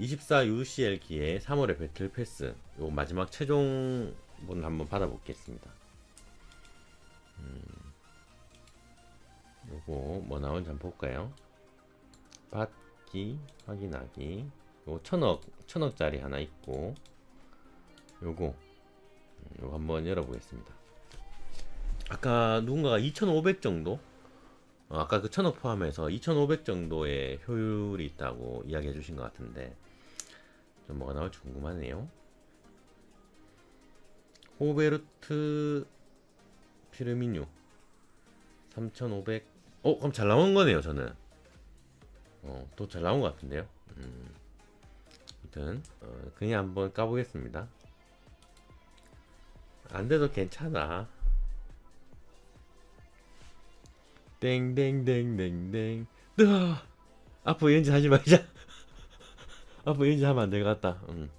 24 UCL 기에 3월의 배틀 패스 요 마지막 최종본 한번 받아보겠습니다. 음, 요거 뭐 나온지 한번 볼까요? 받기 확인하기 요 천억 천억짜리 하나 있고 요거 음, 요거 한번 열어보겠습니다. 아까 누군가가 2,500 정도 어, 아까 그 천억 포함해서 2,500 정도의 효율이 있다고 이야기해 주신 것 같은데 좀 뭐가 나올지 궁금하네요. 호베르트 피르미뉴 3,500. 어, 그럼 잘 나온 거네요, 저는. 어, 또 잘 나온 것 같은데요. 음. 아무튼 어, 그냥 한번 까보겠습니다. 안 돼도 괜찮아. 땡땡땡땡땡. 으아! 앞으로 연지 하지 말자. 앞으로 연지 하면 안 될 것 같다. 응.